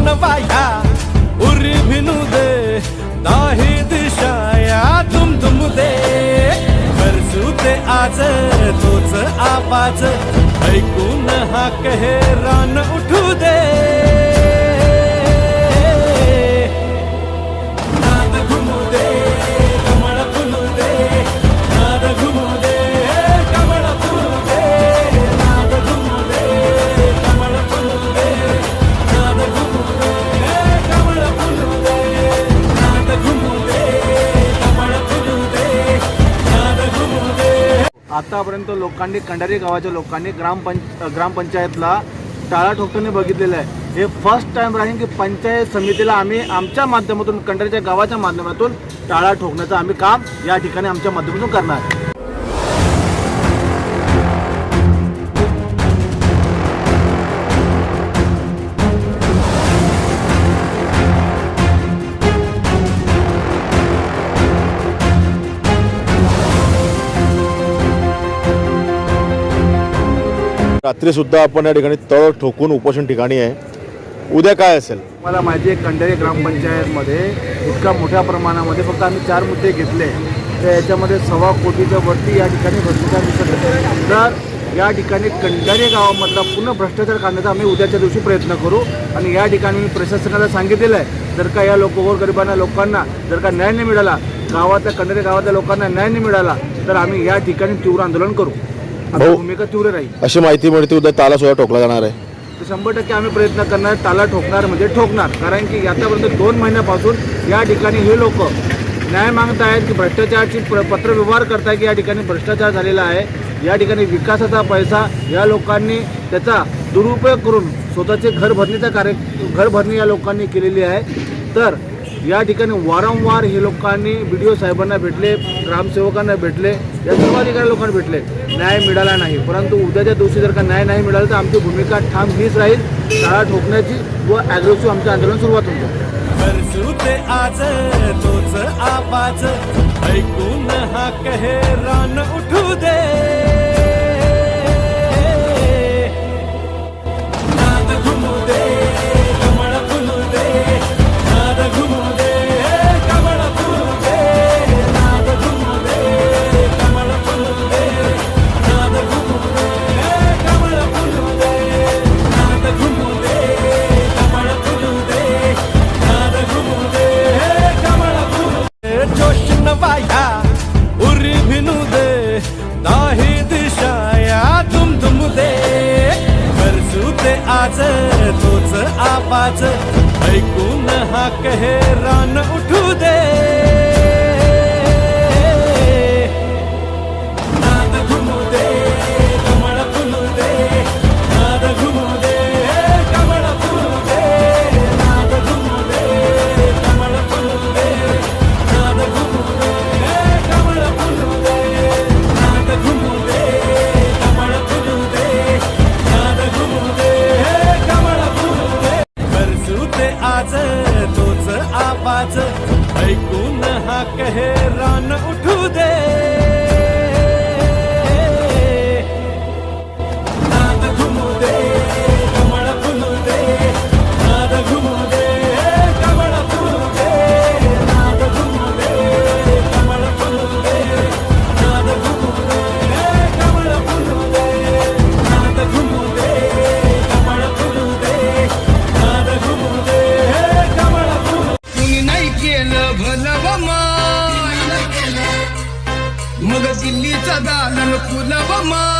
जोशन वाया उरी भिनू दे दाही दिशाया तुम तुम दे. करसू ते आज तोच आवाज ऐकून हा कहे रान उठू दे. आत्तापर्यंत लोकांनी कंडारी गावाच्या लोकांनी ग्रामपंच ग्रामपंचायतला टाळा ठोकताना बघितलेलं आहे. हे फर्स्ट टाइम राहील की पंचायत समितीला आम्ही आमच्या माध्यमातून कंडारीच्या गावाच्या माध्यमातून टाळा ठोकण्याचं आम्ही काम या ठिकाणी आमच्या माध्यमातून करणार. रात्रीसुद्धा आपण या ठिकाणी तळ ठोकून उपोषण ठिकाणी आहे. उद्या काय असेल? मला माहिती आहे कंडारी ग्रामपंचायतमध्ये इतक्या मोठ्या प्रमाणामध्ये फक्त आम्ही चार मुद्दे घेतले. तर याच्यामध्ये सव्वा कोटीच्या वरती या ठिकाणी भ्रष्टाचार दिसत तर या ठिकाणी कंडारी गावामधला पूर्ण भ्रष्टाचार काढण्याचा आम्ही उद्याच्या दिवशी प्रयत्न करू. आणि या ठिकाणी मी प्रशासनाला सांगितलेलं आहे जर का या लोक गरिबांना लोकांना जर का न्याय नाही मिळाला गावातल्या कंडारी गावातल्या लोकांना न्याय नाही मिळाला तर आम्ही या ठिकाणी तीव्र आंदोलन करू. भाऊ- भूमिका तीव्र राहील. अशी माहिती मिळते उद्या ताला सुद्धा ठोकला जाणार आहे. तर शंभर टक्के आम्ही प्रयत्न करणार ताला ठोकणार म्हणजे ठोकणार. कारण की आतापर्यंत दोन महिन्यापासून या ठिकाणी हे लोक न्याय मागतायत की भ्रष्टाचाराची प्र पत्रव्यवहार करताय की या ठिकाणी भ्रष्टाचार झालेला आहे. या ठिकाणी विकासाचा पैसा या लोकांनी त्याचा दुरुपयोग करून स्वतःचे घर भरणीचा कार्य घर भरणी या लोकांनी केलेली आहे. तर या ठिकाणी वारंवार हे लोकांनी बी डी ओ साहेबांना भेटले ग्रामसेवकांना भेटले या सर्व अधिकारी लोकांना भेटले. न्याय मिळाला नाही. परंतु उद्याच्या दिवशी जर का न्याय नाही मिळाला तर आमची भूमिका ठाम हीच राहील. शाळा ठोकण्याची व ॲग्रेसिव्ह आमचं आंदोलन सुरुवात होतं आज ऐकून हा कहे रान उठू दे. आज तोच आवाज ऐकून हा कहे रान उठू दे. आवाज तोच आवाज. ऐकून हा कहे रान उठ mama.